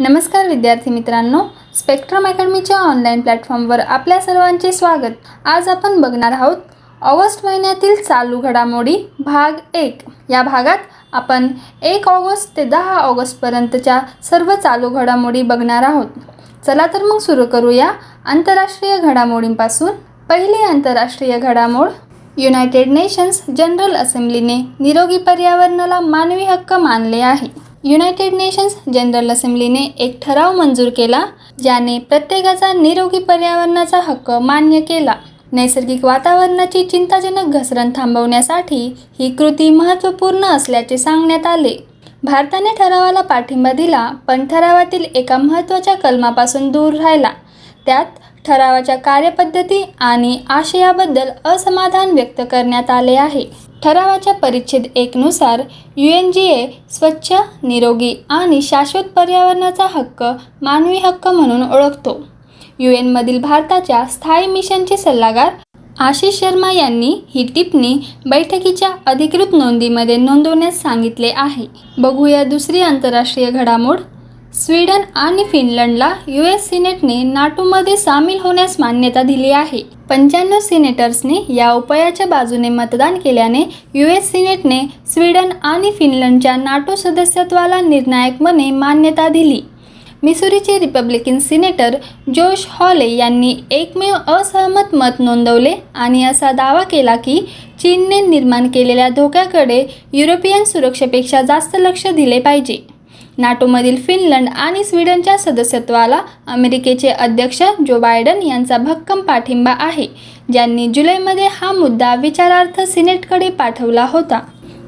नमस्कार विद्यार्थी मित्रांनो स्पेक्ट्रम अकॅडमीच्या ऑनलाईन प्लॅटफॉर्मवर आपल्या सर्वांचे स्वागत. आज आपण बघणार आहोत ऑगस्ट महिन्यातील चालू घडामोडी भाग एक. या भागात आपण एक ऑगस्ट ते दहा ऑगस्टपर्यंतच्या सर्व चालू घडामोडी बघणार आहोत. चला तर मग सुरू करूया आंतरराष्ट्रीय घडामोडींपासून. पहिली आंतरराष्ट्रीय घडामोड युनायटेड नेशन्स जनरल असेंब्लीने निरोगी पर्यावरणाला मानवी हक्क मानले आहे. युनायटेड नेशन्स जनरल असेंब्लीने एक ठराव मंजूर केला ज्याने प्रत्येकाचा निरोगी पर्यावरणाचा हक्क मान्य केला. नैसर्गिक वातावरणाची चिंताजनक घसरण थांबवण्यासाठी ही कृती महत्त्वपूर्ण असल्याचे सांगण्यात आले. भारताने ठरावाला पाठिंबा दिला पण ठरावातील एका महत्त्वाच्या कलमापासून दूर राहिला. त्यात ठरावाच्या कार्यपद्धती आणि आशयाबद्दल असमाधान व्यक्त करण्यात आले आहे. ठरावाच्या परिच्छेद एकनुसार यू एन जी ए स्वच्छ निरोगी आणि शाश्वत पर्यावरणाचा हक्क मानवी हक्क म्हणून ओळखतो. यू एनमधील भारताच्या स्थायी मिशनचे सल्लागार आशिष शर्मा यांनी ही टिप्पणी बैठकीच्या अधिकृत नोंदीमध्ये नोंदवण्यास सांगितले आहे. बघूया दुसरी आंतरराष्ट्रीय घडामोड. स्वीडन आणि फिनलंडला यू एस सिनेटने नाटोमध्ये सामील होण्यास मान्यता दिली आहे. पंच्याण्णव सिनेटर्सने या उपायाच्या बाजूने मतदान केल्याने यू एस सिनेटने स्वीडन आणि फिनलंडच्या नाटो सदस्यत्वाला निर्णायकपणे मान्यता दिली. मिसुरीचे रिपब्लिकन सिनेटर जोश हॉले यांनी एकमेव असहमत मत नोंदवले आणि असा दावा केला की चीनने निर्माण केलेल्या धोक्याकडे युरोपियन सुरक्षेपेक्षा जास्त लक्ष दिले पाहिजे. नाटोमधील फिनलंड आणि स्वीडनच्या सदस्यत्वाला अमेरिकेचे अध्यक्ष जो बायडन यांचा भक्कम पाठिंबा आहे ज्यांनी जुलैमध्ये हा मुद्दा विचारार्थ सिनेटकडे पाठवला होता.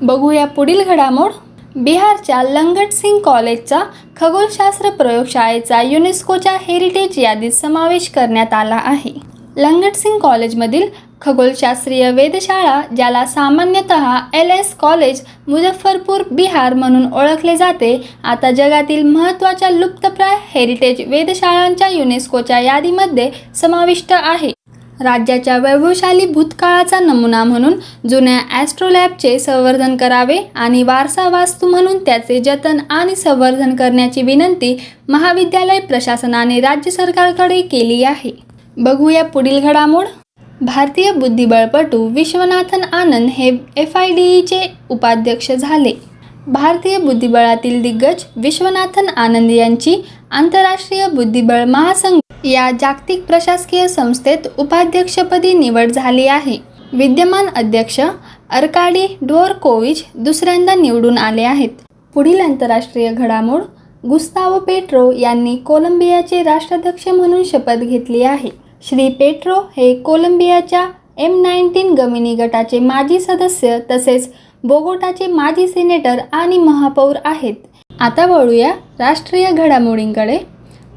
बघूया पुढील घडामोड. बिहारच्या लंगट सिंग कॉलेजचा खगोलशास्त्र प्रयोगशाळेचा युनेस्कोच्या हेरिटेज यादीत समावेश करण्यात आला आहे. लंगट सिंग कॉलेजमधील खगोलशास्त्रीय वेधशाळा ज्याला सामान्यतः L S college Muzaffarpur Bihar म्हणून ओळखले जाते आता जगातील महत्त्वाच्या लुप्तप्राय हेरिटेज वेधशाळांच्या युनेस्कोच्या यादीमध्ये समाविष्ट आहे. राज्याच्या वैभवशाली भूतकाळाचा नमुना म्हणून जुन्या ॲस्ट्रोलॅबचे संवर्धन करावे आणि वारसा वास्तू म्हणून त्याचे जतन आणि संवर्धन करण्याची विनंती महाविद्यालय प्रशासनाने राज्य सरकारकडे केली आहे. बघूया पुढील घडामोड. भारतीय बुद्धिबळपटू विश्वनाथन आनंद हे एफ आय डी ईचे उपाध्यक्ष झाले. भारतीय बुद्धिबळातील दिग्गज विश्वनाथन आनंद यांची आंतरराष्ट्रीय बुद्धिबळ महासंघ या जागतिक प्रशासकीय संस्थेत उपाध्यक्षपदी निवड झाली आहे. विद्यमान अध्यक्ष अर्काडी डोअरकोविच दुसऱ्यांदा निवडून आले आहेत. पुढील आंतरराष्ट्रीय घडामोड गुस्तावो पेट्रो यांनी कोलंबियाचे राष्ट्राध्यक्ष म्हणून शपथ घेतली आहे. श्री पेट्रो हे कोलंबियाच्या एम नाईन्टीन गमिनी गटाचे माजी सदस्य तसेच बोगोटाचे माजी सिनेटर आणि महापौर आहेत. आता वळूया राष्ट्रीय घडामोडींकडे.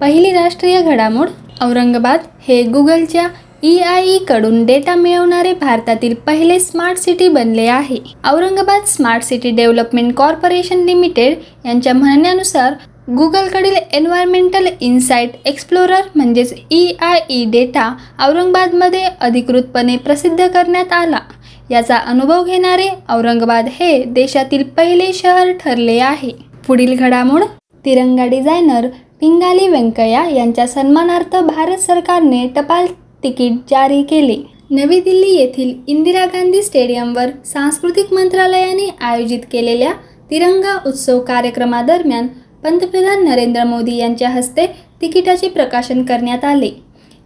पहिली राष्ट्रीय घडामोड औरंगाबाद हे गुगलच्या ई आय ईकडून डेटा मिळवणारे भारतातील पहिले स्मार्ट सिटी बनले आहे. Aurangabad smart city development corporation limited यांच्या म्हणण्यानुसार गुगलकडील एन्व्हायरमेंटल इन्साईट एक्सप्लोरर म्हणजेच ई आय ई डेटा औरंगाबादमध्ये अधिकृतपणे प्रसिद्ध करण्यात आला. याचा अनुभव घेणारे औरंगाबाद हे देशातील पहिले शहर ठरले आहे. पुढील घडामोड तिरंगा डिझायनर पिंगाली व्यंकय्या यांच्या सन्मानार्थ भारत सरकारने टपाल तिकीट जारी केले. नवी दिल्ली येथील इंदिरा गांधी स्टेडियमवर सांस्कृतिक मंत्रालयाने आयोजित केलेल्या तिरंगा उत्सव कार्यक्रमादरम्यान पंतप्रधान नरेंद्र मोदी यांच्या हस्ते तिकिटाचे प्रकाशन करण्यात आले.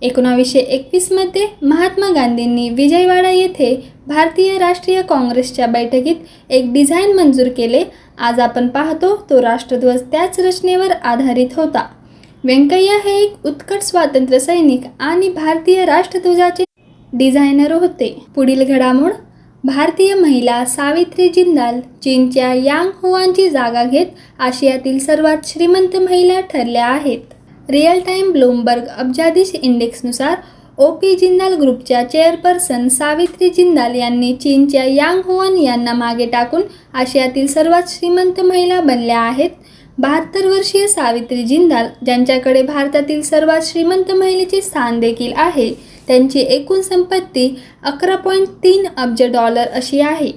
एकोणावीसशे एकवीसमध्ये महात्मा गांधींनी विजयवाडा येथे भारतीय राष्ट्रीय काँग्रेसच्या बैठकीत एक डिझाईन मंजूर केले. आज आपण पाहतो तो राष्ट्रध्वज त्याच रचनेवर आधारित होता. व्यंकय्या हे एक उत्कट स्वातंत्र्य सैनिक आणि भारतीय राष्ट्रध्वजाचे डिझायनर होते. पुढील घडामोड भारतीय महिला सावित्री जिंदाल चीनच्या यांग हुआनची जागा घेत आशियातील सर्वात श्रीमंत महिला ठरल्या आहेत. रिअल टाईम ब्लूमबर्ग अब्जाधीश इंडेक्सनुसार ओ पी जिंदाल ग्रुपच्या चेअरपर्सन सावित्री जिंदाल यांनी चीनच्या यांग हुआन यांना मागे टाकून आशियातील सर्वात श्रीमंत महिला बनल्या आहेत. बहात्तर वर्षीय सावित्री जिंदाल ज्यांच्याकडे भारतातील सर्वात श्रीमंत महिलेचे स्थान देखील आहे त्यांची एकूण संपत्ती अकरा पॉईंट तीन अब्ज डॉलर अशी आहे.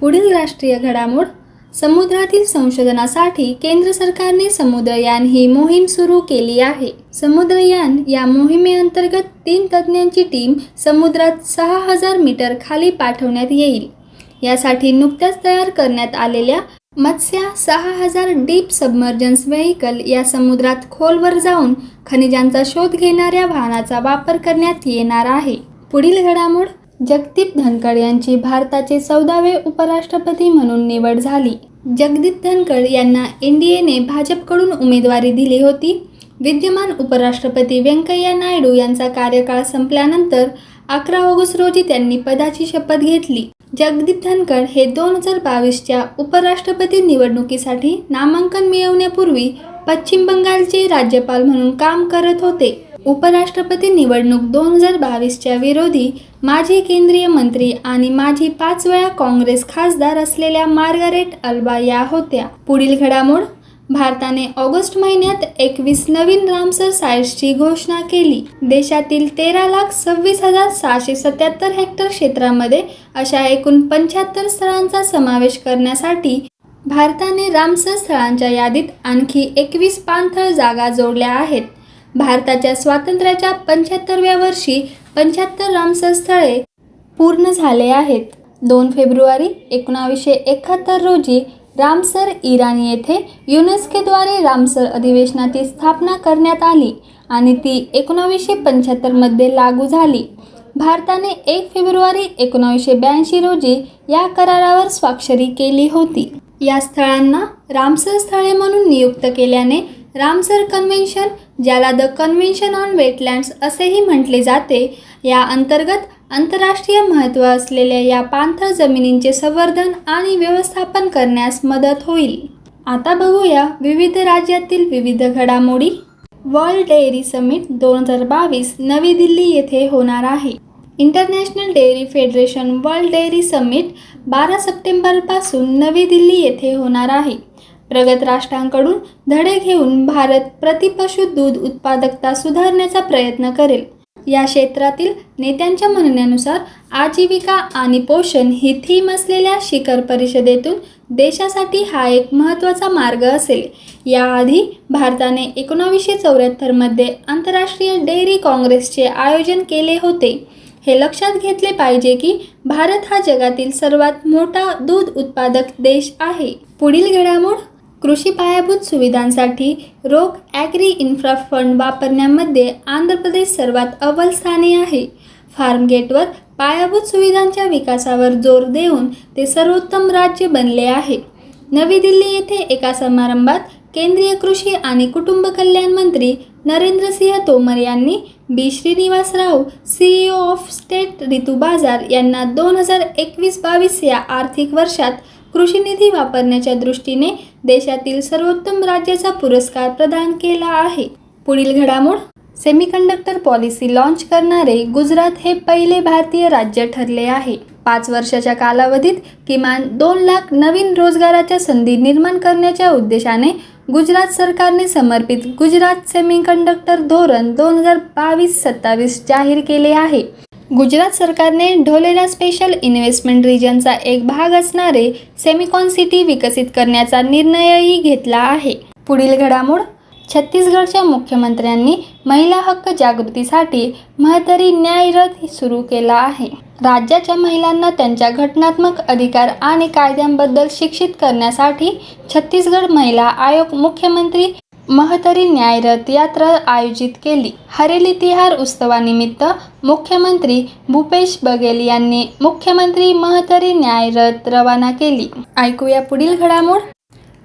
पुढील राष्ट्रीय घडामोड समुद्रातील संशोधनासाठी केंद्र सरकारने समुद्रयान ही मोहीम सुरू केली आहे. समुद्रयान या मोहिमेअंतर्गत तीन तज्ज्ञांची टीम समुद्रात सहा हजार मीटर खाली पाठवण्यात येईल. यासाठी नुकत्याच तयार करण्यात आलेल्या मत्स्या सहा हजार डीप सबमर्जन्स व्हेकल या समुद्रात खोलवर जाऊन खनिजांचा शोध घेणाऱ्या वाहनाचा वापर करण्यात येणार आहे. पुढील घडामोड जगदीप धनखड यांची भारताचे चौदावे उपराष्ट्रपती म्हणून निवड झाली. जगदीप धनखड यांना एनडीएने भाजपकडून उमेदवारी दिली होती. विद्यमान उपराष्ट्रपती व्यंकय्या नायडू यांचा कार्यकाळ संपल्यानंतर अकरा ऑगस्ट रोजी त्यांनी पदाची शपथ घेतली. जगदीप धनकर हे दोन हजार बावीसच्या उपराष्ट्रपती निवडणुकीसाठी नामांकन मिळवण्यापूर्वी पश्चिम बंगालचे राज्यपाल म्हणून काम करत होते. उपराष्ट्रपती निवडणूक दोन हजार बावीसच्या विरोधी माजी केंद्रीय मंत्री आणि माजी पाच वेळा काँग्रेस खासदार असलेल्या मार्गारेट अल्बा या होत्या. पुढील घडामोड भारताने ऑगस्ट महिन्यात एकवीस नवीन रामसर साईट्सची घोषणा केली. देशातील तेरा लाख सव्वीस हजार सहाशे सत्याहत्तर हेक्टर क्षेत्रामध्ये अशा एकूण पंच्याहत्तर स्थळांचा समावेश करण्यासाठी भारताने रामसर स्थळांच्या यादीत आणखी एकवीस पाणथळ जागा जोडल्या आहेत. भारताच्या स्वातंत्र्याच्या पंच्याहत्तरव्या वर्षी पंच्याहत्तर रामसर स्थळे पूर्ण झाले आहेत. दोन फेब्रुवारी एकोणावीसशे एकाहत्तर रोजी रामसर इराणी येथे युनेस्कोद्वारे रामसर अधिवेशनाची स्थापना करण्यात आली आणि ती एकोणावीसशे पंच्याहत्तरमध्ये लागू झाली. भारताने एक फेब्रुवारी एकोणावीसशे ब्याऐंशी रोजी या करारावर स्वाक्षरी केली होती. या स्थळांना रामसर स्थळे म्हणून नियुक्त केल्याने रामसर कन्व्हेन्शन ज्याला द कन्व्हेन्शन ऑन वेटलँड्स असेही म्हटले जाते या अंतर्गत आंतरराष्ट्रीय महत्त्व असलेल्या या पाणथळ जमिनींचे संवर्धन आणि व्यवस्थापन करण्यास मदत होईल. आता बघूया विविध राज्यातील विविध घडामोडी. वर्ल्ड डेअरी समिट दोन हजार बावीस नवी दिल्ली येथे होणार आहे. International dairy federation world dairy summit बारा सप्टेंबरपासून नवी दिल्ली येथे होणार आहे. प्रगत राष्ट्रांकडून धडे घेऊन भारत प्रतिपशु दूध उत्पादकता सुधारण्याचा प्रयत्न करेल. या क्षेत्रातील नेत्यांच्या म्हणण्यानुसार आजीविका आणि पोषण ही थीम असलेल्या शिखर परिषदेतून देशासाठी हा एक महत्त्वाचा मार्ग असेल. याआधी भारताने एकोणावीसशे चौऱ्याहत्तरमध्ये आंतरराष्ट्रीय डेअरी काँग्रेसचे आयोजन केले होते. हे लक्षात घेतले पाहिजे की भारत हा जगातील सर्वात मोठा दूध उत्पादक देश आहे. पुढील घडामोड कृषी पायाभूत सुविधांसाठी रोग ॲग्री इन्फ्रा फंड वापरण्यामध्ये आंध्र प्रदेश सर्वात अव्वल स्थानी आहे. फार्मगेटवर पायाभूत सुविधांच्या विकासावर जोर देऊन ते सर्वोत्तम राज्य बनले आहे. नवी दिल्ली येथे एका समारंभात केंद्रीय कृषी आणि कुटुंब कल्याण मंत्री नरेंद्रसिंह तोमर यांनी B. Srinivas Rao CEO of state Rythu Bazar यांना दोन हजार एकवीस बावीस या आर्थिक वर्षात कृषी निधी वापरण्याच्या दृष्टीने देशातील सर्वोत्तम राज्याचा पुरस्कार प्रदान केला आहे. पुढील घडामोड सेमीकंडक्टर पॉलिसी लॉन्च करणारे गुजरात हे पहिले भारतीय राज्य ठरले आहे. पाच वर्षाच्या कालावधीत किमान दोन लाख नवीन रोजगाराच्या संधी निर्माण करण्याच्या उद्देशाने गुजरात सरकारने समर्पित गुजरात सेमीकंडक्टर धोरण दोन हजार बावीस सत्तावीस जाहीर केले आहे. गुजरात सरकारने ढोलेरा स्पेशल इन्व्हेस्टमेंट रिजनचा एक भाग असणारे सेमिकॉन सिटी विकसित करण्याचा निर्णयही घेतला आहे. पुढील घडामोड छत्तीसगडच्या मुख्यमंत्र्यांनी महिला हक्क जागृतीसाठी महतरी न्याय रथ सुरू केला आहे. राज्याच्या महिलांना त्यांच्या घटनात्मक अधिकार आणि कायद्यांबद्दल शिक्षित करण्यासाठी छत्तीसगड महिला आयोग मुख्यमंत्री महतरी न्यायरथ यात्रा आयोजित केली. हरेली तिहार उत्सवानिमित्त मुख्यमंत्री भूपेश बघेल यांनी मुख्यमंत्री महतरी न्याय रथ रवाना केली. ऐकूया पुढील घडामोड.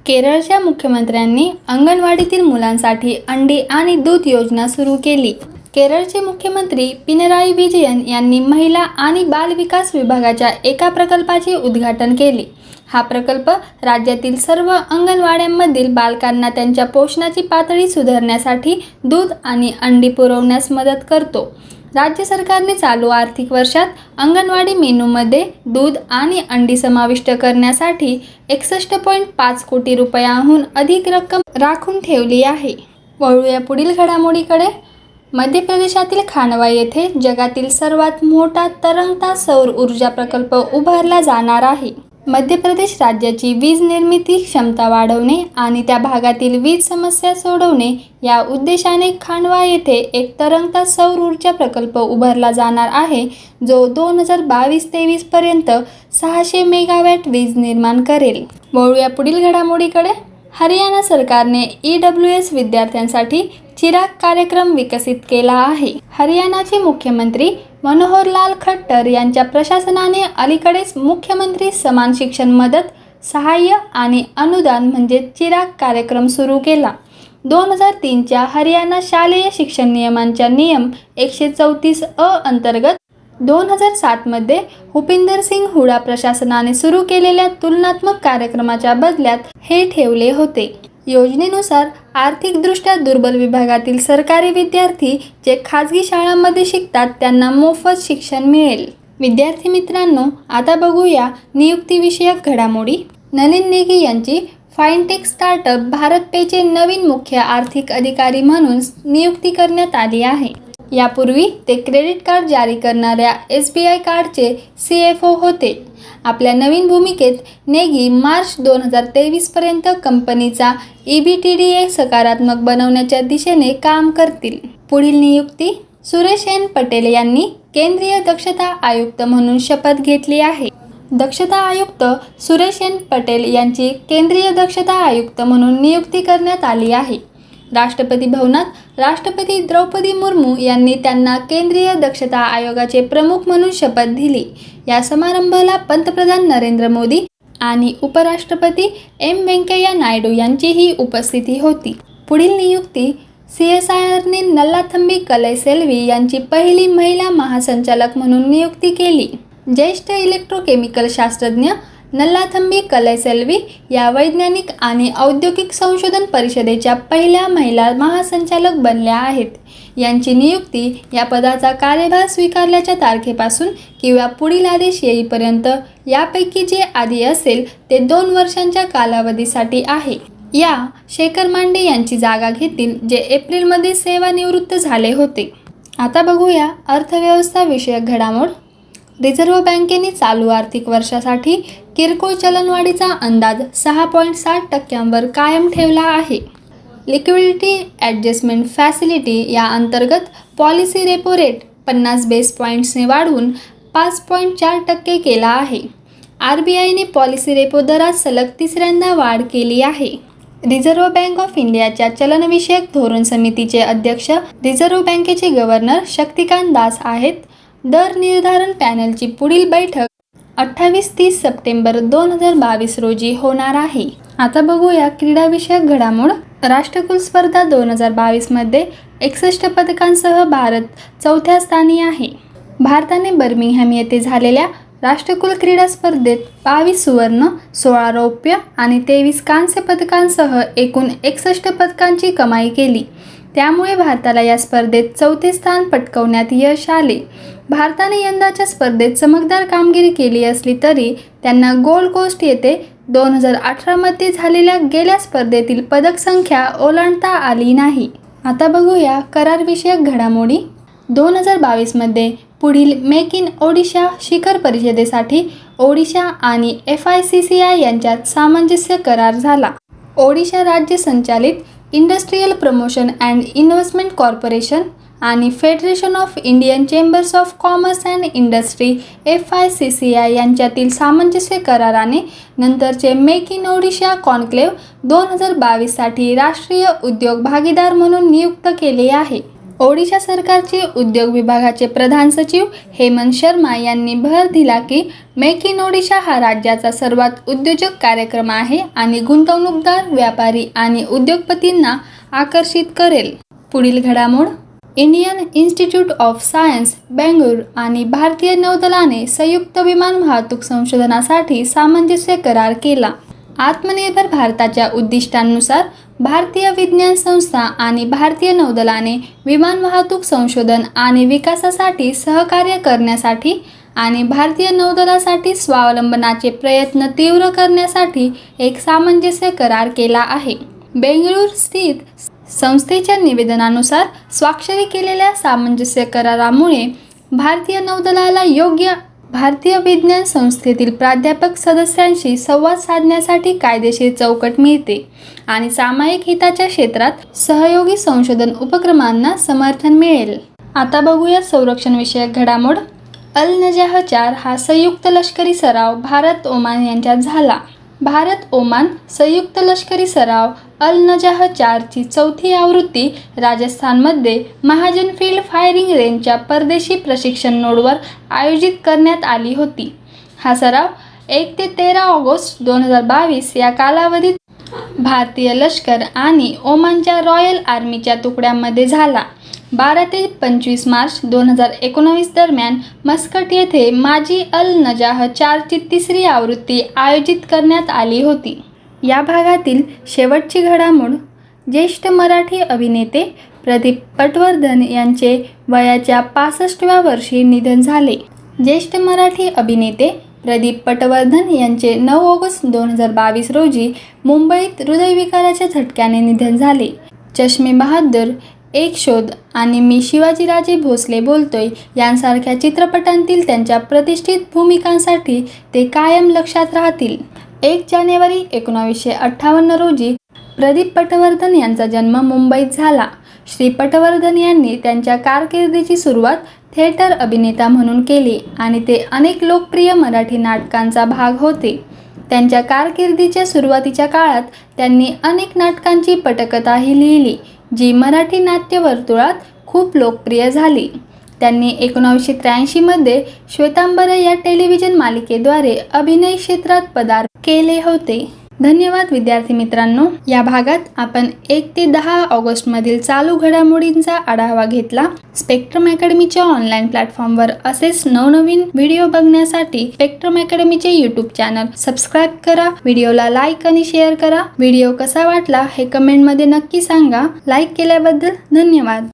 केरळच्या मुख्यमंत्र्यांनी अंगणवाडीतील मुलांसाठी अंडी आणि दूध योजना सुरू केली. केरळचे मुख्यमंत्री पिनराई विजयन यांनी महिला आणि बालविकास विभागाच्या एका प्रकल्पाचे उद्घाटन केले. हा प्रकल्प राज्यातील सर्व अंगणवाड्यांमधील बालकांना त्यांच्या पोषणाची पातळी सुधारण्यासाठी दूध आणि अंडी पुरवण्यास मदत करतो. राज्य सरकारने चालू आर्थिक वर्षात अंगणवाडी मेनूमध्ये दूध आणि अंडी समाविष्ट करण्यासाठी एकसष्ट पॉईंट पाच कोटी रुपयाहून अधिक रक्कम राखून ठेवली आहे. वळूया पुढील घडामोडीकडे. मध्य प्रदेशातील खानवा येथे जगातील सर्वात मोठा तरंगता सौर ऊर्जा प्रकल्प उभारला जाणार आहे. मध्य प्रदेश राज्याची वीज निर्मिती क्षमता वाढवणे आणि त्या भागातील वीज समस्या सोडवणे या उद्देशाने खांडवा येथे एक तरंगता सौर ऊर्जा प्रकल्प उभारला जाणार आहे जो दोन हजार बावीस तेवीसपर्यंत सहाशे मेगावॅट वीज निर्माण करेल. वळूया पुढील घडामोडीकडे. हरियाणा सरकारने ई डब्ल्यू एस विद्यार्थ्यांसाठी चिराग कार्यक्रम विकसित केला आहे. हरियाणाचे मुख्यमंत्री मनोहरलाल खट्टर यांच्या प्रशासनाने अलीकडेच मुख्यमंत्री समान शिक्षण मदत सहाय्य आणि अनुदान म्हणजे चिराग कार्यक्रम सुरू केला. दोन हजार तीनच्या हरियाणा शालेय शिक्षण नियमांच्या नियम एकशे चौतीस अ अंतर्गत दोन हजार सातमध्ये हुपिंदर सिंग हुडा प्रशासनाने सुरू केलेल्या तुलनात्मक कार्यक्रमाच्या बदल्यात हे ठेवले होते. योजनेनुसार आर्थिकदृष्ट्या दुर्बल विभागातील सरकारी विद्यार्थी जे खाजगी शाळांमध्ये शिकतात त्यांना मोफत शिक्षण मिळेल. विद्यार्थी मित्रांनो आता बघूया नियुक्तीविषयक घडामोडी. नलिन नेगी यांची फाइनटेक स्टार्टअप भारत पेचे नवीन मुख्य आर्थिक अधिकारी म्हणून नियुक्ती करण्यात आली आहे. यापूर्वी ते क्रेडिट कार्ड जारी करणाऱ्या एस बी आय कार्डचे सी एफ ओ होते. आपल्या नवीन भूमिकेत नेगी मार्च दोन हजार तेवीसपर्यंत कंपनीचा E B T D A सकारात्मक बनवण्याच्या दिशेने काम करतील. पुढील नियुक्ती सुरेश एन पटेल यांनी केंद्रीय दक्षता आयुक्त म्हणून शपथ घेतली आहे. दक्षता आयुक्त सुरेश एन पटेल यांची केंद्रीय दक्षता आयुक्त म्हणून नियुक्ती करण्यात आली आहे. राष्ट्रपती भवनात राष्ट्रपती द्रौपदी मुर्मू यांनी त्यांना केंद्रीय दक्षता आयोगाचे प्रमुख म्हणून शपथ दिली. या समारंभाला पंतप्रधान नरेंद्र मोदी आणि उपराष्ट्रपती एम व्यंकय्या नायडू यांचीही उपस्थिती होती. पुढील नियुक्ती सी एस आय आरने नल्लाथंबी कलैसेल्वी यांची पहिली महिला महासंचालक म्हणून नियुक्ती केली. ज्येष्ठ इलेक्ट्रोकेमिकल शास्त्रज्ञ नल्लाथंबी कलैसेल्वी या वैज्ञानिक आणि औद्योगिक संशोधन परिषदेच्या पहिल्या महिला महासंचालक बनल्या आहेत. यांची नियुक्ती या पदाचा कार्यभार स्वीकारल्याच्या तारखेपासून किंवा पुढील आदेश येईपर्यंत यापैकी जे आधी असेल ते दोन वर्षांच्या कालावधीसाठी आहे. या शेखर मांडे यांची जागा घेतील जे एप्रिलमध्ये सेवानिवृत्त झाले होते. आता बघूया अर्थव्यवस्था विषयक घडामोड. रिझर्व्ह बँकेने चालू आर्थिक वर्षासाठी किरकोळ चलनवाढीचा अंदाज सहा पॉईंट सात टक्क्यांवर कायम ठेवला आहे. लिक्विडिटी ॲडजस्टमेंट फॅसिलिटी या अंतर्गत पॉलिसी रेपो रेट पन्नास बेस पॉईंट्सने वाढवून पाच पॉईंट चार टक्के केला आहे. आर बी आयने पॉलिसी रेपो दरात सलग तिसऱ्यांदा वाढ केली आहे. रिझर्व्ह बँक ऑफ इंडियाच्या चलनविषयक धोरण समितीचे अध्यक्ष रिझर्व्ह बँकेचे गव्हर्नर शक्तिकांत दास आहेत. दर निर्धारण पॅनलची पुढील बैठक अठ्ठावीस तीस सप्टेंबर दोन हजार बावीस रोजी होणार आहे. आता बघूया क्रीडाविषयक घडामोड. राष्ट्रकुल स्पर्धा दोन हजार बावीसमध्ये एकसष्ट पदकांसह भारत चौथ्या स्थानी आहे. भारताने बर्मिंगहॅम येथे झालेल्या राष्ट्रकुल क्रीडा स्पर्धेत बावीस सुवर्ण सोळा रौप्य आणि तेवीस कांस्य पदकांसह एकूण एकसष्ट पदकांची कमाई केली. त्यामुळे भारताला या स्पर्धेत चौथे स्थान पटकवण्यात यश आले. भारताने यंदाच्या स्पर्धेत चमकदार कामगिरी केली असली तरी त्यांना गोल्ड कोस्ट येथे दोन हजार अठरामध्ये झालेल्या गेल्या स्पर्धेतील पदक संख्या ओलांडता आली नाही. आता बघूया करारविषयक घडामोडी. दोन हजार बावीसमध्ये पुढील मेक इन ओडिशा शिखर परिषदेसाठी ओडिशा आणि F I C C I यांच्यात सामंजस्य करार झाला. ओडिशा राज्य संचालित industrial promotion and investment corporation आणि federation of Indian chambers of commerce and industry F I C C I यांच्यातील सामंजस्य कराराने नंतरचे मेक इन ओडिशा कॉन्क्लेव्ह दोन हजार बावीससाठी राष्ट्रीय उद्योग भागीदार म्हणून नियुक्त केले आहे. ओडिशा सरकारचे उद्योग विभागाचे प्रधान सचिव हेमंत शर्मा यांनी भर दिला की मेक इन ओडिशा हा राज्याचा सर्वात उद्योजक कार्यक्रम आहे आणि गुंतवणूकदार व्यापारी आणि उद्योगपतींना आकर्षित करेल. पुढील घडामोड Indian institute of science Bengaluru आणि भारतीय नौदलाने संयुक्त विमान वाहतूक संशोधनासाठी सामंजस्य करार केला. आत्मनिर्भर भारताच्या उद्दिष्टांनुसार भारतीय विज्ञान संस्था आणि भारतीय नौदलाने विमान वाहतूक संशोधन आणि विकासासाठी सहकार्य करण्यासाठी आणि भारतीय नौदलासाठी स्वावलंबनाचे प्रयत्न तीव्र करण्यासाठी एक सामंजस्य करार केला आहे. बेंगळूर स्थित संस्थेच्या निवेदनानुसार स्वाक्षरी केलेल्या सामंजस्य करारामुळे भारतीय नौदलाला योग्य भारतीय विज्ञान संस्थेतील प्राध्यापक सदस्यांशी संवाद साधण्यासाठी कायदेशीर चौकट मिळते आणि सामायिक हिताच्या क्षेत्रात सहयोगी संशोधन उपक्रमांना समर्थन मिळेल. आता बघूया संरक्षण विषयक घडामोड. अल नजाह चार हा संयुक्त लष्करी सराव भारत ओमान यांच्यात झाला. भारत ओमान संयुक्त लष्करी सराव अल नजाह चारची चौथी आवृत्ती राजस्थानमध्ये महाजन फील्ड फायरिंग रेंजच्या परदेशी प्रशिक्षण नोडवर आयोजित करण्यात आली होती. हा सराव एक ते तेरा ऑगस्ट दोन हजार बावीस या कालावधीत भारतीय लष्कर आणि ओमानच्या रॉयल आर्मीच्या तुकड्यांमध्ये झाला. बारा ते पंचवीस मार्च दोन हजार एकोणावीस दरम्यान मस्कट येथे माजी अल नजाह चारची तिसरी आवृत्ती आयोजित करण्यात आली होती. या भागातील शेवटची घडामोड ज्येष्ठ मराठी अभिनेते प्रदीप पटवर्धन यांचे वयाच्या पासष्टव्या वर्षी निधन झाले. ज्येष्ठ मराठी अभिनेते प्रदीप पटवर्धन यांचे नऊ ऑगस्ट दोन हजार बावीस रोजी मुंबईत हृदयविकाराच्या झटक्याने निधन झाले. चष्मे बहादूर एक शोध. आणि मी शिवाजीराजे भोसले बोलतोय यांसारख्या चित्रपटांतील त्यांच्या प्रतिष्ठित भूमिकांसाठी ते कायम लक्षात राहतील. एक जानेवारी एकोणावीसशे अठ्ठावन्न रोजी प्रदीप पटवर्धन यांचा जन्म मुंबईत झाला. श्री पटवर्धन यांनी त्यांच्या कारकिर्दीची सुरुवात थिएटर अभिनेता म्हणून केली आणि ते अनेक लोकप्रिय मराठी नाटकांचा भाग होते. त्यांच्या कारकिर्दीच्या सुरुवातीच्या काळात त्यांनी अनेक नाटकांची पटकथाही लिहिली जी मराठी नाट्यवर्तुळात खूप लोकप्रिय झाली. त्यांनी एकोणावीसशे त्र्याऐंशीमध्ये श्वेतांबर या टेलिव्हिजन मालिकेद्वारे अभिनय क्षेत्रात पदार्पण केले होते. धन्यवाद विद्यार्थी मित्रांनो. या भागात आपण एक ते दहा ऑगस्टमधील चालू घडामोडींचा आढावा घेतला. स्पेक्ट्रम अकॅडमीच्या ऑनलाईन प्लॅटफॉर्मवर असेच नवनवीन व्हिडिओ बघण्यासाठी स्पेक्ट्रम अकॅडमीचे यूट्यूब चॅनल सबस्क्राईब करा व्हिडिओला लाईक आणि शेअर करा. व्हिडिओ कसा वाटला हे कमेंटमध्ये नक्की सांगा. लाईक केल्याबद्दल धन्यवाद.